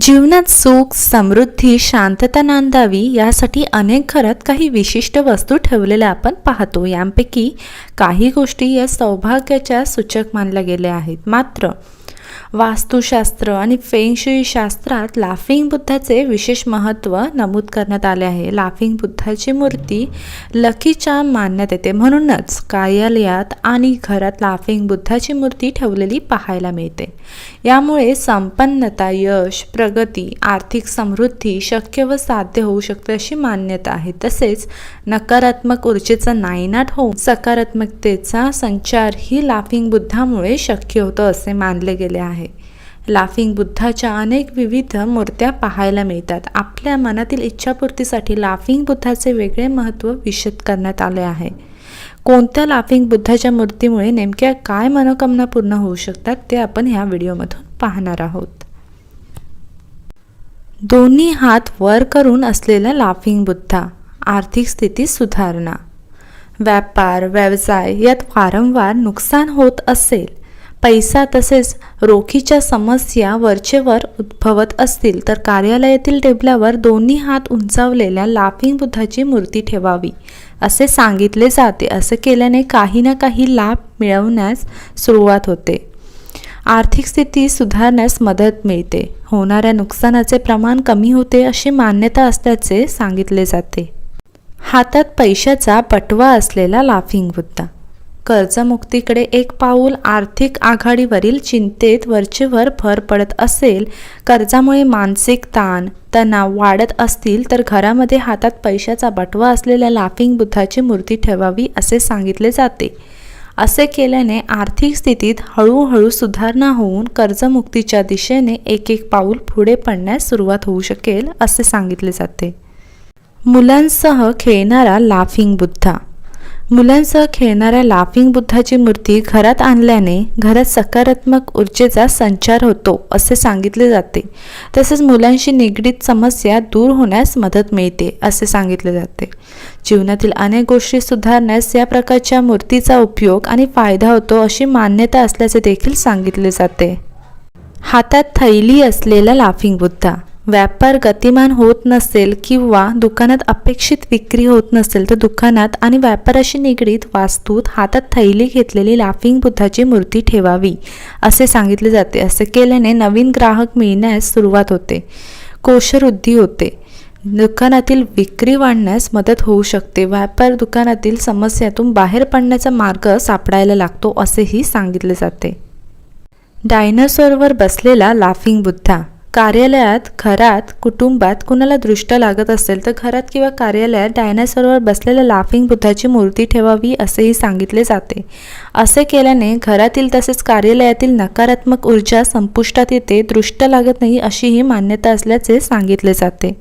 जीवनात सुख समृद्धी शांतता नांदावी यासाठी अनेक घरात काही विशिष्ट वस्तू ठेवलेल्या आपण पाहतो. यांपैकी काही गोष्टी या सौभाग्याच्या सूचक मानल्या गेल्या आहेत. मात्र वास्तुशास्त्र आणि फेंगशुई शास्त्रात लाफिंग बुद्धाचे विशेष महत्त्व नमूद करण्यात आले आहे. लाफिंग बुद्धाची मूर्ती लकी चार्म मानण्यात येते. म्हणूनच कार्यालयात आणि घरात लाफिंग बुद्धाची मूर्ती ठेवलेली पाहायला मिळते. यामुळे संपन्नता यश प्रगती आर्थिक समृद्धी शक्य व साध्य होऊ शकते अशी मान्यता आहे. तसेच नकारात्मक ऊर्जेचा नायनाट होऊन सकारात्मकतेचा संचार ही लाफिंग बुद्धामुळे शक्य होतं असे मानले गेले आहे. लाफिंग बुद्धाच्या अनेक विविध मूर्त्या पाहायला मिळतात. आपल्या मनातील इच्छापूर्तीसाठी लाफिंग बुद्धाचे वेगळे महत्त्व विशद करण्यात आले आहे. कोणत्या लाफिंग बुद्धाच्या मूर्तीमुळे नेमक्या काय मनोकामना पूर्ण होऊ शकतात ते आपण ह्या व्हिडिओमधून पाहणार आहोत. दोन्ही हात वर करून असलेला लाफिंग बुद्धा आर्थिक स्थिती सुधारणा. व्यापार व्यवसाय यात वारंवार नुकसान होत असेल पैसा तसेच रोखीच्या समस्या वरचेवर उद्भवत असतील तर कार्यालयातील टेबलावर दोन्ही हात उंचावलेल्या लाफिंग बुद्धाची मूर्ती ठेवावी असे सांगितले जाते. असे केल्याने काही ना काही लाभ मिळवण्यास सुरुवात होते. आर्थिक स्थिती सुधारण्यास मदत मिळते. होणाऱ्या नुकसानाचे प्रमाण कमी होते अशी मान्यता असल्याचे सांगितले जाते. हातात पैशाचा पटवा असलेला लाफिंग बुद्धा कर्जमुक्तीकडे एक पाऊल आर्थिक आघाडीवरील चिंतेत वरचेवर भर पडत असेल कर्जामुळे मानसिक ताण तणाव वाढत असतील तर घरामध्ये हातात पैशाचा बटवा असलेल्या लाफिंग बुद्धाची मूर्ती ठेवावी असे सांगितले जाते. असे केल्याने आर्थिक स्थितीत हळूहळू सुधारणा होऊन कर्जमुक्तीच्या दिशेने एक एक पाऊल पुढे पडण्यास सुरुवात होऊ शकेल असे सांगितले जाते. मुलांसह खेळणारा लाफिंग बुद्धा मुलांसह खेळणाऱ्या लाफिंग बुद्धाची मूर्ती घरात आणल्याने घरात सकारात्मक ऊर्जेचा संचार होतो असे सांगितले जाते. तसेच मुलांशी निगडीत समस्या दूर होण्यास मदत मिळते असे सांगितले जाते. जीवनातील अनेक गोष्टी सुधारण्यास या प्रकारच्या मूर्तीचा उपयोग आणि फायदा होतो अशी मान्यता असल्याचे देखील सांगितले जाते. हातात थैली असलेला लाफिंग बुद्धा. व्यापार गतिमान होत नसेल किंवा दुकानात अपेक्षित विक्री होत नसेल तर दुकानात आणि व्यापाराशी निगडीत वास्तूत हातात थैली घेतलेली लाफिंग बुद्धाची मूर्ती ठेवावी असे सांगितले जाते. असे केल्याने नवीन ग्राहक मिळण्यास सुरुवात होते. कोशवृद्धी होते. दुकानातील विक्री वाढण्यास मदत होऊ शकते. व्यापार दुकानातील समस्यातून बाहेर पडण्याचा मार्ग सापडायला लागतो असेही सांगितले जाते. डायनासोरवर बसलेला लाफिंग बुद्धा कार्यालयात घरात कुटुंबात कुणाला दृष्ट लागत असेल तर घरात किंवा कार्यालयात डायनासोरवर बसलेल्या लाफिंग बुद्धाची मूर्ती ठेवावी असेही सांगितले जाते. असे केल्याने घरातील तसेच कार्यालयातील नकारात्मक ऊर्जा संपुष्टात येते दृष्ट लागत नाही अशी ही मान्यता असल्याचे सांगितले जाते.